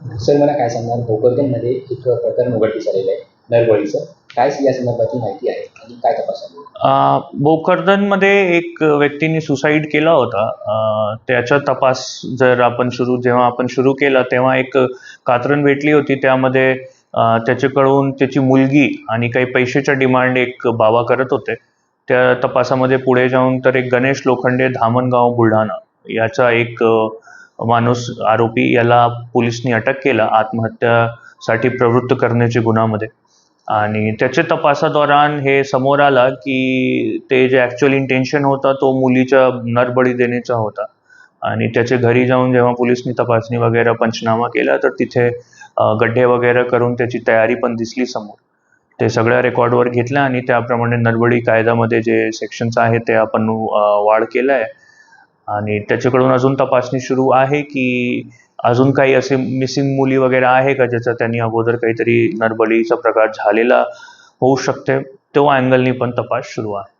Sir मला काय सांगणार? भोकरदनमध्ये एक प्रकरण उघडकीस आलेलं आहे नरबळीचं. काय या संदर्भातली माहिती आहे? आणि काय तपास भोकरदनमध्ये एक व्यक्तीने सुसाईड केला होता. त्याचा तपास जर आपण सुरू जेव्हा आपण सुरू केला तेव्हा एक कात्रण भेटली होती. त्यामध्ये त्याच्याकडून त्याची मुलगी आणि काही पैशाच्या डिमांड एक बाबा करत होते. त्या तपासामध्ये पुढे जाऊन तर एक गणेश लोखंडे धामणगाव बुलढाणा याचा एक माणूस आरोपी याला पोलिसनी अटक केला आत्महत्यासाठी प्रवृत्त करण्याच्या गुन्ह्यामध्ये. आणि त्याच्या तपासादौरान हे समोर आला की ते जे ॲक्च्युअल इंटेन्शन होता तो मुलीच्या नरबळी देण्याचा होता. आणि त्याच्या घरी जाऊन जेव्हा पोलिसनी तपासणी वगैरे पंचनामा केला तर तिथे गड्ढे गड्डे वगैरे करून त्याची तयारी पण दिसली समोर. ते सगळ्या रेकॉर्डवर घेतलं आणि त्याप्रमाणे नरबळी कायद्यामध्ये जे सेक्शन्स आहेत ते आपण वाढ केलं आहे आणि त्याच्याकडून अजून तपासणी सुरू आहे की अजून काही असे मिसिंग मुली वगैरे आहे का ज्याचा त्यांनी अगोदर काहीतरी नरबळीचा प्रकार झालेला होऊ शकते तो अँगलनी पण तपास सुरू आहे.